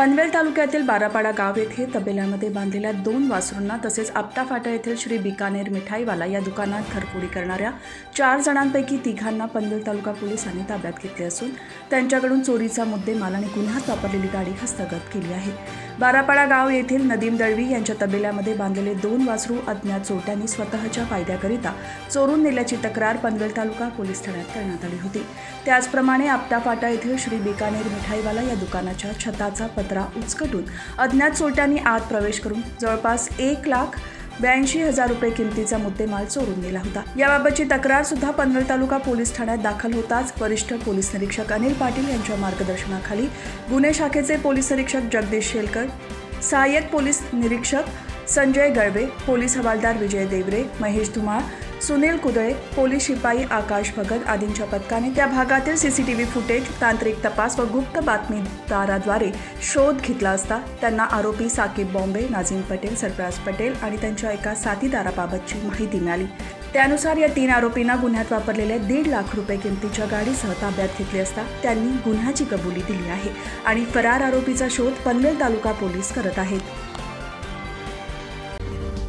पनवेल तालुक्यातील बारापाडा गाव येथे तबेल्यामध्ये बांधलेल्या दोन वासरूंना तसेच आपटा फाटा येथील श्री बिकानेर मिठाईवाला या दुकानात घरफोडी करणाऱ्या चार जणांपैकी तिघांना पनवेल तालुका पोलिसांनी ताब्यात घेतले असून त्यांच्याकडून चोरीचा मुद्देमाल आणि गुन्ह्यात वापरलेली गाडी हस्तगत केली आहे. बारापाडा गाव येथील नदीम दळवी यांच्या तबेल्यामध्ये बांधलेले दोन वासरू अज्ञात चोरट्यांनी स्वतःच्या फायद्याकरिता चोरून नेल्याची तक्रार पनवेल तालुका पोलीस ठाण्यात करण्यात आली होती. त्याचप्रमाणे आपटा फाटा येथील श्री बिकानेर मिठाईवाला या दुकानाच्या छताचा पत्र उचकटून अज्ञात चोरट्यांनी आत प्रवेश करून जवळपास एक लाख ब्याऐंशी हजार रुपये किमतीचा मुद्देमाल चोरून नेला होता. याबाबतची तक्रार सुद्धा पनवेल तालुका पोलीस ठाण्यात दाखल होताच वरिष्ठ पोलीस निरीक्षक अनिल पाटील यांच्या मार्गदर्शनाखाली गुन्हे शाखेचे पोलीस निरीक्षक जगदीश शेलकर सहाय्यक पोलीस निरीक्षक संजय गळवे पोलीस हवालदार विजय देवरे महेश धुमाळ सुनील कुदळे पोलीस शिपाई आकाश भगत आदींच्या पथकाने त्या भागातील सीसीटीव्ही फुटेज तांत्रिक तपास व गुप्त बातमीदाराद्वारे शोध घेतला असता त्यांना आरोपी साकीब बॉम्बे नाझीम पटेल सरफराज पटेल आणि त्यांच्या एका साथीदाराबाबतची माहिती मिळाली. त्यानुसार या तीन आरोपींना गुन्ह्यात वापरलेल्या दीड लाख रुपये किमतीच्या गाडीसह ताब्यात घेतली असता त्यांनी गुन्ह्याची कबुली दिली आहे आणि फरार आरोपीचा शोध पनवेल तालुका पोलीस करत आहेत.